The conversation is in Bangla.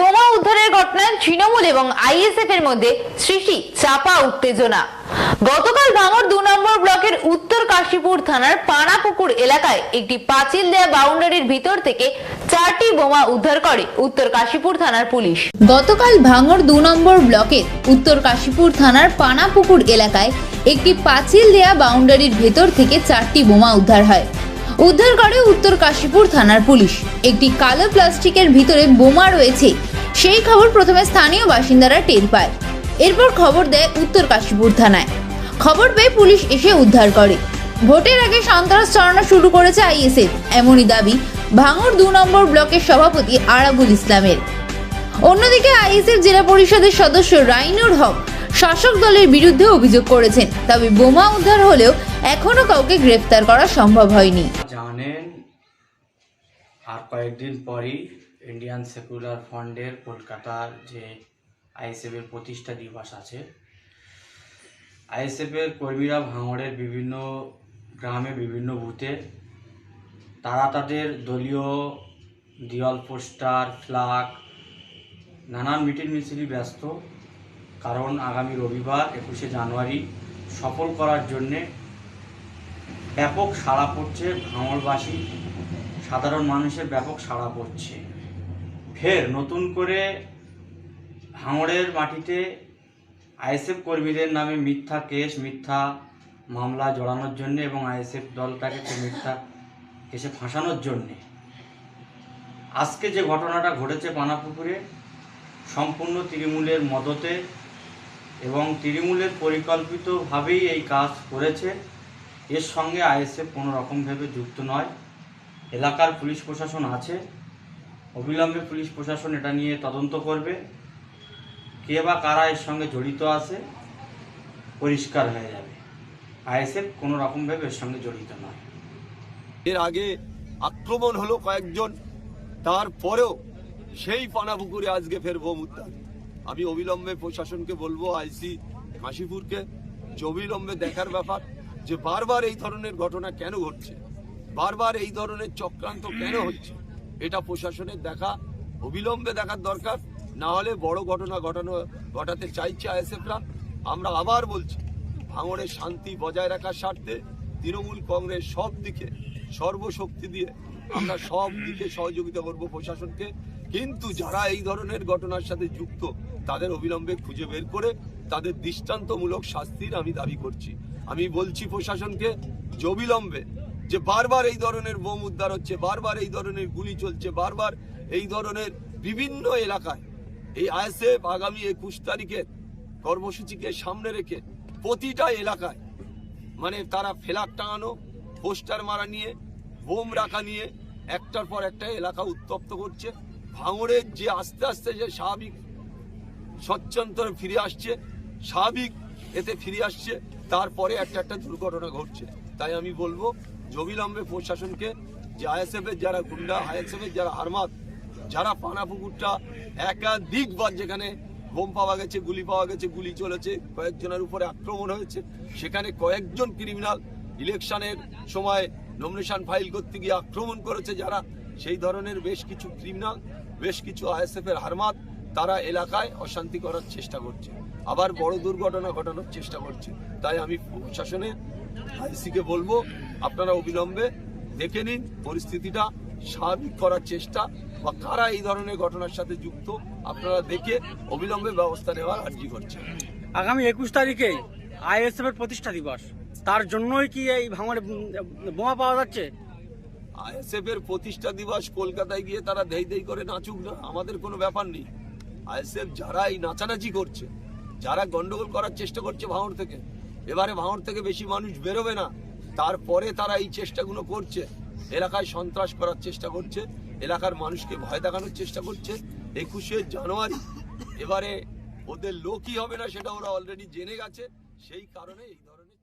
বোমা উদ্ধারের ঘটনায় তৃণমূল এবং আইএসএফ এর মধ্যে সৃষ্টি চাপা উত্তেজনা। গতকাল ভাঙড় দু নম্বর ব্লকের উত্তর কাশীপুর থানার পানাপুকুর এলাকায় একটি পাঁচিল দেয়া বাউন্ডারির ভিতর থেকে চারটি বোমা উদ্ধার করে উত্তর কাশীপুর থানার পুলিশ। গতকাল ভাঙর দু নম্বর ব্লকের উত্তর কাশীপুর থানার পানাপুকুর এলাকায় একটি পাঁচিল দেয়া বাউন্ডারির ভেতর থেকে চারটি বোমা উদ্ধার হয়। উদ্ধার করে উত্তর কাশীপুর থানার পুলিশ। একটি কালো প্লাস্টিকের ভিতরে বোমা রয়েছে। সেই খবর প্রথমে স্থানীয় বাসিন্দারা টের পায়। এরপর খবর দেয় উত্তর কাশীপুর থানায়। খবর পেয়ে পুলিশ এসে উদ্ধার করে। ভোটের আগে সন্ত্রাস চালানো শুরু করেছে আইএসএফ। এমনই দাবি, ভাঙড় দু নম্বর ব্লকের সভাপতি আরাবুল ইসলামের। অন্যদিকে আইএসএফ জেলা পরিষদের সদস্য রাইনুর হক শাসক দলের বিরুদ্ধে অভিযোগ করেছেন, তবে বোমা উদ্ধার হলেও এখনও কাউকে গ্রেফতার করা সম্ভব হয়নি। আর কয়েকদিন পরই ইন্ডিয়ান সেকুলার ফান্ডের কলকাতার যে আইএসএফের প্রতিষ্ঠা দিবস আছে আইএসএফের কর্মীরা ভাঙড়ের বিভিন্ন গ্রামে বিভিন্ন বুথে, তারা তাদের দলীয় দেওয়াল পোস্টার, ফ্ল্যাগ, নানান মিটিং মিছিলই ব্যস্ত। কারণ আগামী রবিবার একুশে জানুয়ারি সফল করার জন্যে ব্যাপক সাড়া পড়ছে ভাঙড়বাসী। সাধারণ মানুষের ব্যাপক সাড়া পড়ছে। ফের নতুন করে ভাঙড়ের মাটিতে আইএসএফ কর্মীদের নামে মিথ্যা কেস, মিথ্যা মামলা জড়ানোর জন্য এবং আইএসএফ দলটাকে মিথ্যা কেসে ফাঁসানোর জন্যে। আজকে যে ঘটনাটা ঘটেছে পানাপুকুরে সম্পূর্ণ তৃণমূলের মদতে এবং তৃণমূলের পরিকল্পিতভাবেই এই কাজ করেছে। এর সঙ্গে আইএসএফ কোনো রকমভাবে যুক্ত নয়। এলাকার পুলিশ প্রশাসন আছে। অবিলম্বে পুলিশ প্রশাসন এটা নিয়ে তদন্ত করবে। কে বা কারা এর সঙ্গে জড়িত আছে, পরিষ্কার হয়ে যাবে। আইএসএফ কোনো রকমভাবে এর সঙ্গে জড়িত নয়। এর আগে আক্রমণ হলো কয়েকজন, তারপরেও সেই পানাপুকুরে আজকে ফের বোম উদ্ধার। আমি অবিলম্বে প্রশাসনকে বলব, আইসি কাশীপুরকে, যে অবিলম্বে দেখার ব্যাপার, যে বারবার এই ধরনের ঘটনা কেন ঘটছে। বারবার এই ধরনের চক্রান্ত কেন হচ্ছে? এটা প্রশাসনের দেখা, অবিলম্বে দেখার দরকার। না হলে বড় ঘটনা ঘটানো, ঘটাতে চাইছে আইএসএফরা। আমরা আবার বলছি ভাঙড়ের শান্তি বজায় রাখার স্বার্থে তৃণমূল কংগ্রেস সব দিকে সর্বশক্তি দিয়ে আমরা সব দিকে সহযোগিতা করব প্রশাসনকে। কিন্তু যারা এই ধরনের ঘটনার সাথে যুক্ত, তাদের অবিলম্বে খুঁজে বের করে তাদের দৃষ্টান্তমূলক শাস্তির আমি দাবি করছি। আমি বলছি প্রশাসনকে যে অবিলম্বে যে বারবার এই ধরনের বোম উদ্ধার হচ্ছে, বারবার এই ধরনের গুলি চলছে, বারবার এই ধরনের বিভিন্ন এলাকায় এই আইএসএফ আগামী একুশ তারিখের কর্মসূচিকে সামনে রেখে প্রতিটা এলাকায় মানে তারা ফেলাক টাঙানো পোস্টার মারা নিয়ে, বোম রাখা নিয়ে একটার পর একটা এলাকা উত্তপ্ত করছে। ভাঙড়ের যে আস্তে আস্তে যে স্বাভাবিক স্বচ্ছন্দরে ফিরে আসছে, স্বাভাবিক এতে ফিরে আসছে, তারপরে একটা একটা দুর্ঘটনা ঘটছে। তাই আমি বলব অবিলম্বে প্রশাসনকে, যে আইএসএফ এর যারা গুন্ডা, আইএসএফ এর যারা হারমাত, যারা পানাপুকুরটা একাধিকবার যেখানে বোম পাওয়া গেছে, গুলি পাওয়া গেছে, গুলি চলেছে, কয়েকজনের উপরে আক্রমণ হয়েছে, সেখানে কয়েকজন ক্রিমিনাল ইলেকশনের সময় নমিনেশন ফাইল করতে গিয়ে আক্রমণ করেছে যারা। সেই ধরনের বেশ কিছু ক্রিমিনাল বেশ কিছু আইএসএফ এর হারমাত তারা এলাকায় অশান্তি করার চেষ্টা করছে। আবার বড় দুর্ঘটনা ঘটানোর চেষ্টা করছে। তাই আমি প্রশাসনের আইসিকে বলব আপনারা অবিলম্বে দেখে নিন পরিস্থিতিটা স্বাভাবিক করার চেষ্টা বা কারা এই ধরনের ঘটনার সাথে যুক্ত আপনারা দেখে অবিলম্বে ব্যবস্থা নেওয়ার আর্জি করছেন। আগামী একুশ তারিখে আইএসএফ এর প্রতিষ্ঠা দিবস। তার জন্যই কি এই ভাঙড়ে বোমা পাওয়া যাচ্ছে? আইএসএফ এর প্রতিষ্ঠা দিবস কলকাতায় গিয়ে তারা দেই দেই করে নাচুক না আমাদের কোনো ব্যাপার নেই। আইএসএফ যারা এই নাচানাচি করছে যারা গন্ডগোল করার চেষ্টা করছে ভাঙড় থেকে এবারে ভাঙড় থেকে বেশি মানুষ বেরোবে না। তারপরে তারা এই চেষ্টাগুলো করছে। এলাকায় সন্ত্রাস করার চেষ্টা করছে। এলাকার মানুষকে ভয় দেখানোর চেষ্টা করছে। একুশে জানুয়ারি, এবারে ওদের লোকই হবে না সেটা ওরা অলরেডি জেনে গেছে। সেই কারণে এই ধরনের